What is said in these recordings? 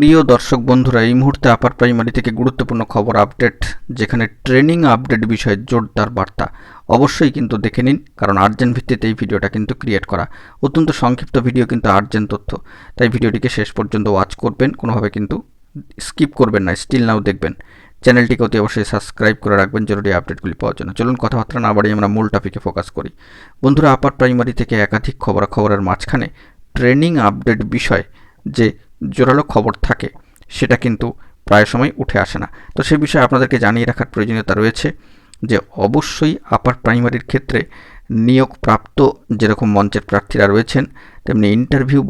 প্রিয় দর্শক বন্ধুরা, এই মুহূর্তে আপার প্রাইমারি থেকে গুরুত্বপূর্ণ খবর আপডেট যেখানে ট্রেনিং আপডেট বিষয়ে জোরদার বার্তা। অবশ্যই কিন্তু দেখে নিন, কারণ আর্জেন্ট ভিত্তিতে এই ভিডিওটা কিন্তু ক্রিয়েট করা। অত্যন্ত সংক্ষিপ্ত ভিডিও কিন্তু আর্জেন্ট তথ্য। তাই ভিডিওটিকে শেষ পর্যন্ত ওয়াচ করবেন, কোনোভাবে কিন্তু স্কিপ করবেন না স্টিল নাও দেখবেন। চ্যানেলটিকে অতি অবশ্যই সাবস্ক্রাইব করে রাখবেন, জরুরি আপডেটগুলি পাওয়ার জন্য। চলুন কথাবার্তা না বাড়িয়ে আমরা মূল টপিকে ফোকাস করি। বন্ধুরা, আপার প্রাইমারি থেকে একাধিক খবরাখবরের মাঝখানে ট্রেনিং আপডেট বিষয় যে জোরালো খবর থাকে, সেটা কিন্তু প্রায় সময় উঠে আসে না। তো সে বিষয়ে আপনাদেরকে জানিয়ে রাখার প্রয়োজনীয়তা রয়েছে যে, অবশ্যই আপার প্রাইমারির ক্ষেত্রে নিয়োগপ্রাপ্ত যেরকম মঞ্চের প্রার্থীরা রয়েছেন, তেমনি ইন্টারভিউ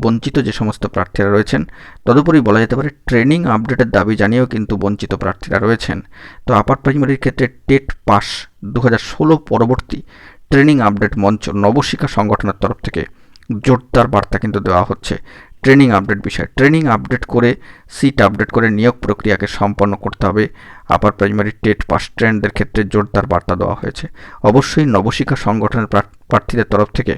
বঞ্চিত যে সমস্ত প্রার্থীরা রয়েছেন, তদুপরি বলা যেতে পারে ট্রেনিং আপডেটের দাবি জানিয়েও কিন্তু বঞ্চিত প্রার্থীরা রয়েছেন। তো আপার প্রাইমারির ক্ষেত্রে টেট পাস দু হাজার ষোলো পরবর্তী ট্রেনিং আপডেট মঞ্চ নবশিক্ষা সংগঠনের তরফ থেকে জোরদার বার্তা কিন্তু দেওয়া হচ্ছে। ট্রেনিং আপডেট বিষয়। ট্রেনিং আপডেট করে সিট আপডেট করে নিয়োগ প্রক্রিয়াকে সম্পন্ন করতে হবে। আপার প্রাইমারি টেট, পাস ট্রেন্ডদের ক্ষেত্রে জোরদার বার্তা দেওয়া হয়েছে। অবশ্যই নবশিক্ষা সংগঠনের প্রার্থীদের তরফ থেকে,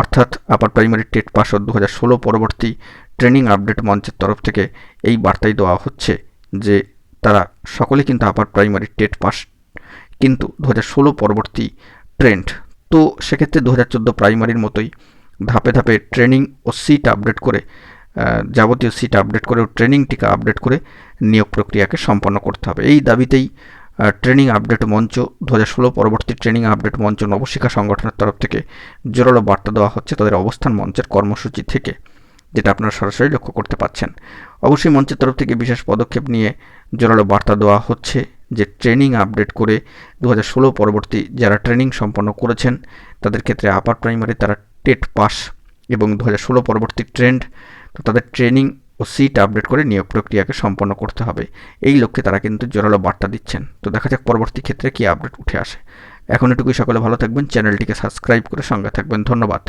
অর্থাৎ আপার প্রাইমারি টেট, পাস ও দু হাজার ষোলো পরবর্তী ট্রেনিং আপডেট মঞ্চের তরফ থেকে এই বার্তাই দেওয়া হচ্ছে যে তারা সকলে কিন্তু আপার প্রাইমারি টেট, পাস কিন্তু দু হাজার ষোলো পরবর্তী ট্রেন্ড। তো সেক্ষেত্রে দু হাজার চোদ্দ প্রাইমারির মতোই ধাপে ধাপে ট্রেনিং ও সিট আপডেট করে যাবতীয় সিট আপডেট করে ও ট্রেনিংটিকে আপডেট করে নিয়োগ প্রক্রিয়াকে সম্পন্ন করতে হবে। এই দাবিতেই ট্রেনিং আপডেট মঞ্চ দু হাজার ষোলো পরবর্তী ট্রেনিং আপডেট মঞ্চ নবশিক্ষা সংগঠনের তরফ থেকে জোরালো বার্তা দেওয়া হচ্ছে তাদের অবস্থান মঞ্চের কর্মসূচি থেকে, যেটা আপনারা সরাসরি লক্ষ্য করতে পাচ্ছেন। অবশ্যই মঞ্চের তরফ থেকে বিশেষ পদক্ষেপ নিয়ে জোরালো বার্তা দেওয়া হচ্ছে যে ট্রেনিং আপডেট করে দু হাজার ষোলো পরবর্তী যারা ট্রেনিং সম্পন্ন করেছেন, তাদের ক্ষেত্রে আপার প্রাইমারি তারা টেট পাস এবং দু হাজার ষোলো পরবর্তী ট্রেন্ড, তো তাদের ট্রেনিং ও সিট আপডেট করে নিয়োগ প্রক্রিয়াকে সম্পন্ন করতে হবে। এই লক্ষ্যে তারা কিন্তু জোরালো বার্তা দিচ্ছেন। তো দেখা যাক পরবর্তী ক্ষেত্রে কী আপডেট উঠে আসে। এখন এটুকুই সকলে ভালো থাকবেন। চ্যানেলটিকে সাবস্ক্রাইব করে সঙ্গে থাকবেন। ধন্যবাদ।